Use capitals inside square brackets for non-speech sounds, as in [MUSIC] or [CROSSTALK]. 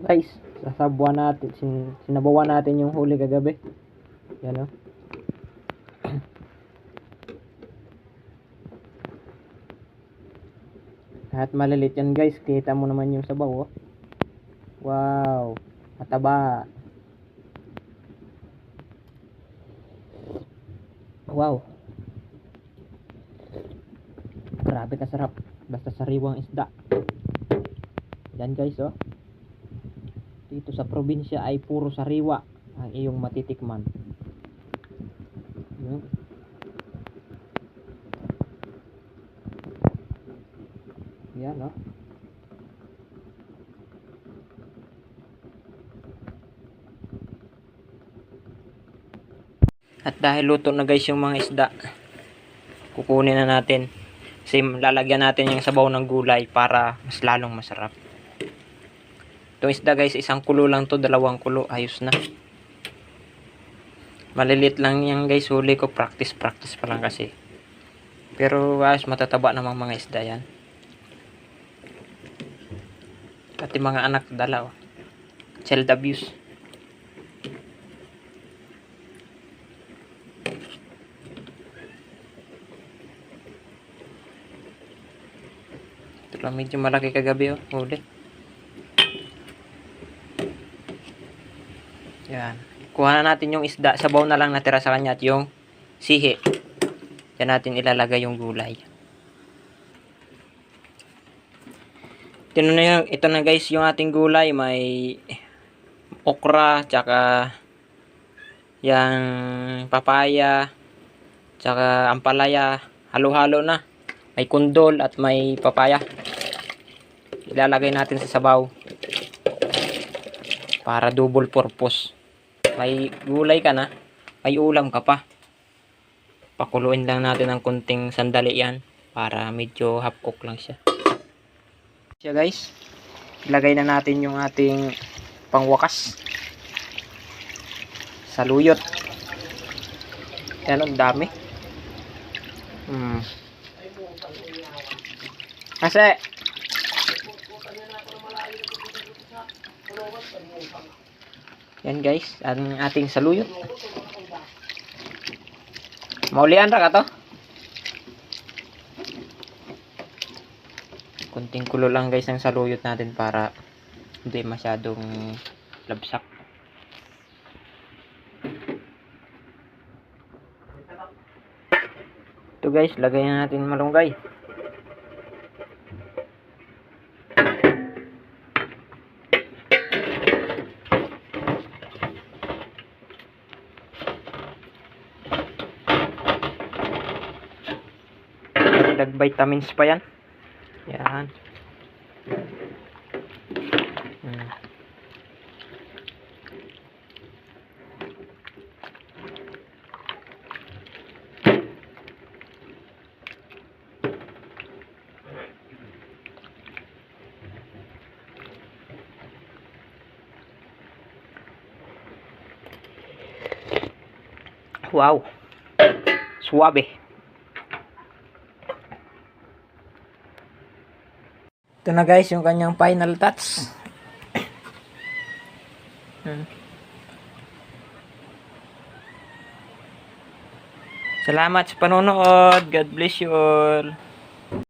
guys, sasabuan natin, sin, sinabawan natin yung huli kagabi. Yan [CLEARS THROAT] o. At malilit yan guys, kita mo naman yung sabaw oh. Wow, mataba. Wow. Grabe kasarap. Basta sariwang isda. Yan guys oh. Dito sa probinsya ay puro sariwa ang iyong matitikman. Yun. Yan oh. At dahil luto na guys yung mga isda, kukunin na natin. Kasi lalagyan natin yung sabaw ng gulay para mas lalong masarap. Itong isda guys, isang kulo lang to, dalawang kulo, ayos na. Malilit lang yan guys, huli ko, practice, practice pa lang kasi. Pero ayos, matataba namang mga isda yan. Pati mga anak dala, oh. Child abuse. Ito lang medyo malaki kagabi, oh. Huli. Yan. Kuha na natin yung isda. Sabaw na lang natira sa kanya at yung sihi. Yan natin ilalagay yung gulay. Ito na, yung, ito na guys yung ating gulay. May okra, tsaka yung papaya, tsaka ampalaya. Halo-halo na. May kundol at may papaya. Ilalagay natin sa sabaw. Para double purpose. May gulay ka na, may ulam ka pa. Pakuluin lang natin ng kunting sandali yan para medyo half cook lang siya. Siya guys, ilagay na natin yung ating pangwakas. Saluyot. Yan ang dami. Hmm. Kasi, Yan guys, ang ating saluyot. Maulian ra ka to? Kunting kulo lang guys ang saluyot natin para hindi masyadong labsak. Ito guys, lagay na natin malunggay. Dagdag vitamins pa yan. Yan. Hmm. Wow. Suabe. Ito na guys, yung kanyang final touch. Hmm. Salamat sa panonood. God bless you all.